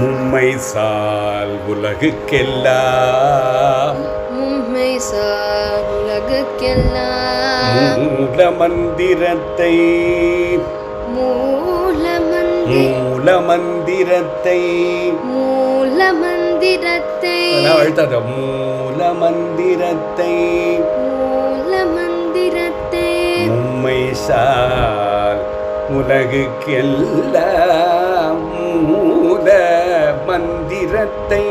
மும்மை சால் உலகுக்கெல்லாம். மும்மை சார் உலகுக்கெல்லாம். மூல மந்திரத்தை மூல மந்தி மூல மந்திரத்தை மூல மந்திரத்தை அழுத்தாத. மூல மந்திரத்தை மூல மந்திரத்தை மும்மை சால் உலகுக்கெல்லாம். மந்திரத்தை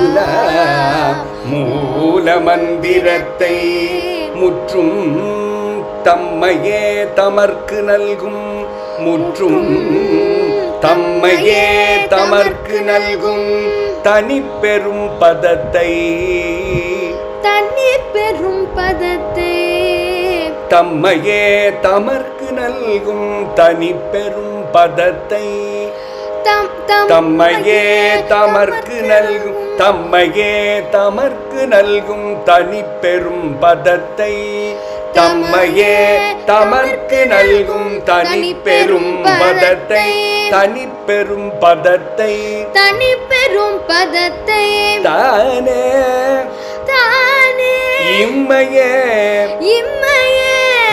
உலகுக்கெல்லாம் மூல மந்திரத்தை முற்றும் தம்மையே தமர்க்கு நல்கும் முற்றும் தம்மையே தமர்க்கு நல்கும் தனி பெரும் பதத்தை தண்ணீர் பெரும் பதத்தை தம்மையே தமர்க்கு நல்கும் தனி பெரும் பதத்தை. தம் தம் தம்மையே தமர்க்கு நல்கும் தம்மையே தமர்க்கு நல்கும் தனி பெரும் பதத்தை. தம்மையே தமர்க்கு நல்கும் தனி பெரும் பதத்தை. தனி பெரும் பதத்தை. தனி பெரும் பதத்தை. தானே. தானே. இம்மையே. இம்மையே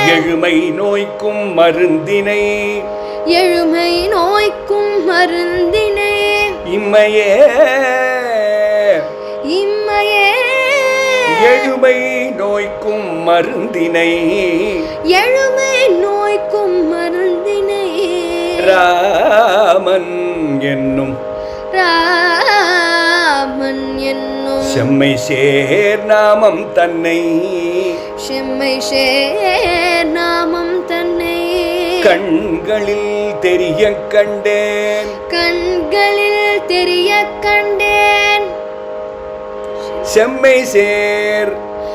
எழுமை நோய்க்கும் மருந்தினை. எழுமை நோய்க்கும் மருந்தினே. இம்மையே. இம்மையே. எழுமை நோய்க்கும் மருந்தினை. எழுமை நோய்க்கும் மருந்தினே. ராமன் என்னும். ராமன் என்னும். செம்மை சேர் நாமம் தன்னை. செம்மை சேர் நாமம் தன்னை. கண்களில் தெரிய கண்டேன். கண்களில் தெரிய கண்டேன். செம்மை சேர்.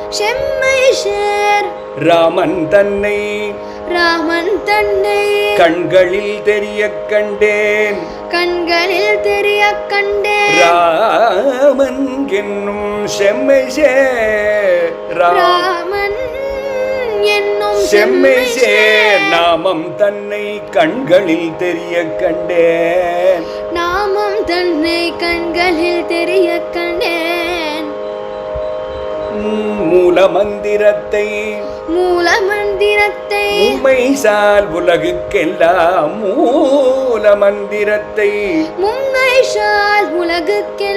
செம்மை சேர். ராமன் தன்னை. ராமன் தன்னை. கண்களில் தெரிய கண்டேன். கண்களில் தெரிய கண்டேன். ராமன் என்னும் செம்மை சேர். ராமன் என்னும் செம்மை சேர். நாமம் தன்னை கண்களில் தெரிய கண்டேன். நாமம் தன்னை கண்களில் தெரிய கண்டேன். மூல மந்திரத்தை மூல மந்திரத்தை உண்மை சால் உலகுக்கெல்லாம் மூல மந்திரத்தை முன்னை ஷால் உலகுக்கெல்லாம்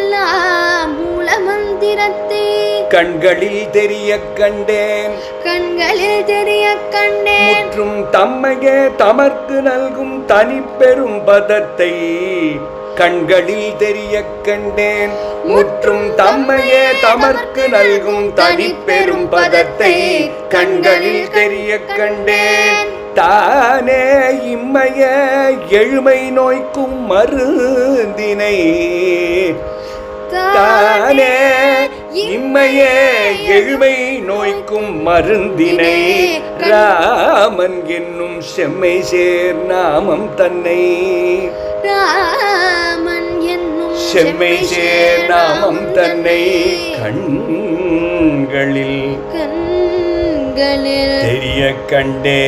கண்களில் தெரிய கண்டேன். கண்களில் தெரிய கண்டேன். முற்றும் தம்மையே தமர்க்கு நல்கும் தனி பெரும் பதத்தை கண்களில் தெரிய கண்டேன். முற்றும் தம்மையே தமர்க்கு நல்கும் தனி பெரும் பதத்தை கண்களில் தெரிய கண்டேன். தானே இம்மைய எழுமை நோய்க்கும் மருந்தினை. தானே இம்மையே எழுமை நோய்க்கும் மருந்தினை ராமன் என்னும் செம்மை சேர் நாமம் தன்னை ராமன் என்னும் செம்மை சேர் நாமம் தன்னை கண்களில் கண்களில் தெரிய கண்டே